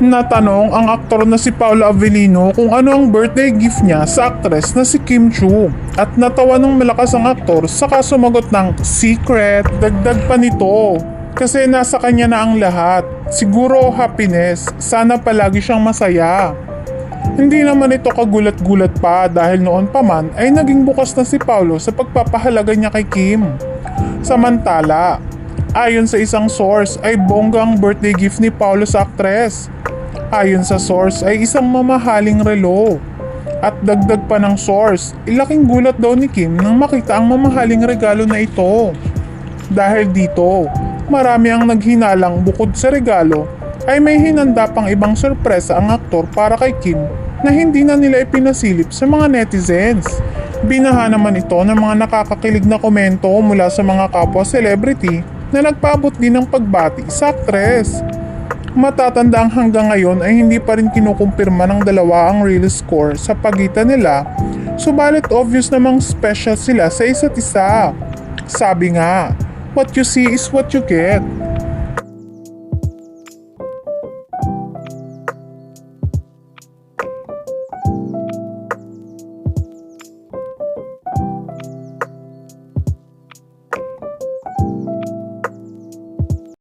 Natanong ang aktor na si Paolo Avellino kung ano ang birthday gift niya sa aktres na si Kim Chu. At natawa ng malakas ang aktor saka sumagot ng secret. Dagdag pa nito. Kasi nasa kanya na ang lahat. Siguro happiness. Sana palagi siyang masaya. Hindi naman ito kagulat-gulat pa dahil noon pa man ay naging bukas na si Paulo sa pagpapahalaga niya kay Kim. Samantala, ayon sa isang source ay bonggang birthday gift ni Paulo sa aktres. Ayon sa source ay isang mamahaling relo. At dagdag pa ng source, ilaking gulat daw ni Kim nang makita ang mamahaling regalo na ito. Dahil dito, marami ang naghinalang bukod sa regalo ay may hinanda pang ibang sorpresa ang aktor para kay Kim na hindi na nila ipinasilip sa mga netizens. Binaha naman ito ng mga nakakakilig na komento mula sa mga kapwa celebrity na nagpaabot din ng pagbati sa aktres. Matatanda ang hanggang ngayon ay hindi pa rin kinukumpirma ng dalawa ang real score sa pagitan nila, subalit obvious namang special sila sa isa't isa. Sabi nga, what you see is what you get.